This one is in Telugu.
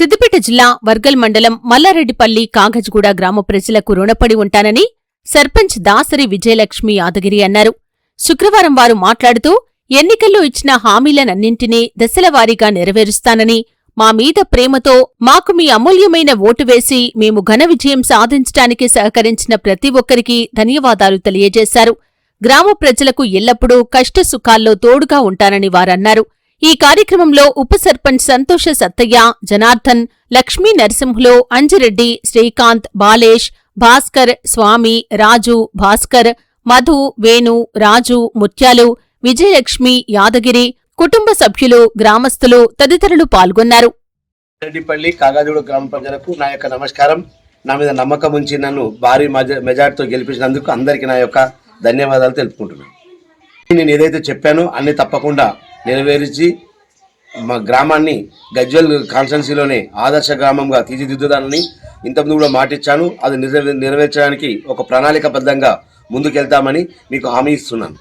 సిద్దిపేట జిల్లా వర్గల్ మండలం మల్లారెడ్డిపల్లి కాగజ్గూడ గ్రామ ప్రజలకు రుణపడి ఉంటానని సర్పంచ్ దాసరి విజయలక్ష్మి యాదగిరి అన్నారు. శుక్రవారం వారు మాట్లాడుతూ ఎన్నికల్లో ఇచ్చిన హామీలనన్నింటినీ దశలవారీగా నెరవేరుస్తానని మా మీద ప్రేమతో మాకు మీ అమూల్యమైన ఓటు వేసి మేము ఘన విజయం సాధించడానికి సహకరించిన ప్రతి ఒక్కరికి ధన్యవాదాలు తెలియజేశారు. గ్రామ ప్రజలకు ఎల్లప్పుడూ కష్టసుఖాల్లో తోడుగా ఉంటానని వారన్నారు. ఈ కార్యక్రమంలో ఉప సర్పంచ్ సంతోష సత్తయ్య జనార్దన్ లక్ష్మీ నరసింహులు అంజిరెడ్డి శ్రీకాంత్ బాలేష్ భాస్కర్ స్వామి రాజు భాస్కర్ మధు వేణు రాజు ముత్యాలు విజయలక్ష్మి యాదగిరి కుటుంబ సభ్యులు గ్రామస్తులు తదితరులు పాల్గొన్నారు. రెడ్డిపల్లి కాగాజూడు గ్రామ ప్రజలకు నా యొక్క నమస్కారం. నా మీద నమ్మకం ఉంచి నన్ను భారీ మెజార్టీతో గెలిపించినందుకు అందరికీ నా యొక్క ధన్యవాదాలు తెలుపుకుంటున్నాను. నేను ఏదైతే చెప్పానో అన్ని తప్పకుండా నెరవేర్చి మా గ్రామాన్ని గజ్వల్ కాన్స్టెన్సీలోనే ఆదర్శ గ్రామంగా తీర్చిదిద్దుదానని ఇంతకుముందు కూడా మాటిచ్చాను. అది నెరవేర్చడానికి ఒక ప్రణాళికబద్ధంగా ముందుకెళ్తామని మీకు హామీ ఇస్తున్నాను.